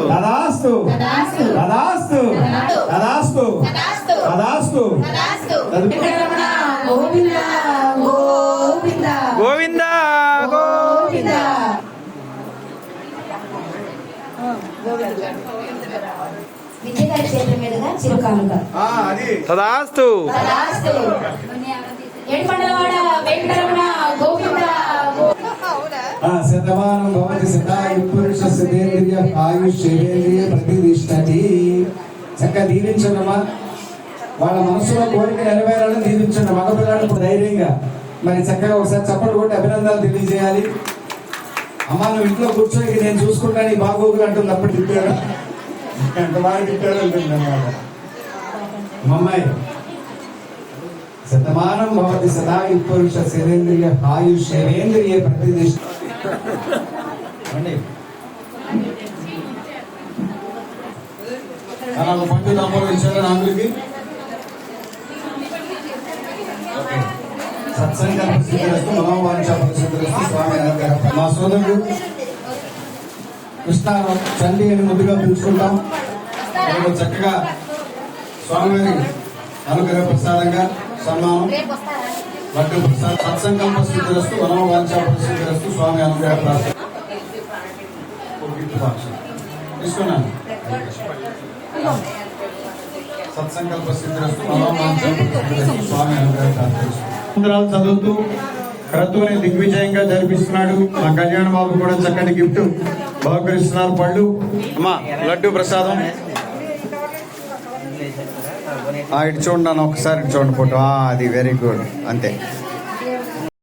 తదాస్తు తదాస్తు. తదాస్తు తదాస్తు తదాస్తు. తదాస్తు తదాస్తు. తదు- వెంకటరమణ గోవింద. గోవింద. గోవింద. తదాస్తు. తదాస్తు. ఏడుకొండలవాడ వెంకటరమణ గోవింద గో- ఆ, శతమానం భవతి శతాయు పురుష శతేంద్రియ ఆయుష్ శరీరేంద్రియ ప్రతిష్టతి. చక్కగా దీవించండమ్మా వాళ్ళ మనసులో కోరిక నెరవేరాలని దీవించండి మగపిల్లాడు ధైర్యంగా. మరి చక్కగా ఒకసారి చప్పట్లు కొట్టి అభినందనలు తెలియజేయాలి. అమ్మా నువ్వు ఇంట్లో కూర్చొని నేను చూసుకుంటాను ఈ బాగోగులు అంటుంది అప్పుడు తిప్పారు ఎంత బాగా అన్నమాట మమ్మాయి శతమానం భవతి సదాయు పురుష శరీంద్రియ ఆయుష్ శరీంద్రియ ప్రతిష్ట అలా ఒక పండు తమ్ముడు ఇచ్చారు నాగులకి. సత్సంగ సిద్ధిరస్తు మనోవాంఛ పరిశుద్ధులస్తు స్వామి అనుగ్రహం. మా సోదరుడు కృష్ణ చండి అని ముద్దుగా పిలుచుకుంటాం. మేము చక్కగా స్వామివారి అనుగ్రహ ప్రసాదంగా సన్మానం. లడ్డు ప్రసాద్. సత్సంకల్ప సిద్ధిరస్తు మనోవాంఛ పరిశుద్ధులస్తు స్వామి అనుగ్రహ ప్రార్థన. తీసుకున్నాను సత్సంకల్ప సిద్ధిరస్తు స్వామి అనుగ్రహ ప్రార్థన. చదువుతూ క్రతువుని దిగ్విజయంగా జరిపిస్తున్నాడు. మా కళ్యాణ బాబు కూడా చక్కటి గిఫ్ట్. బహుకరిస్తున్నారు పళ్ళు. అమ్మా లడ్డు ప్రసాదం. ఇటు చూడండి అన్న ఒకసారి ఇటు చూడండి ఫోటో. అది వెరీ గుడ్ అంతే.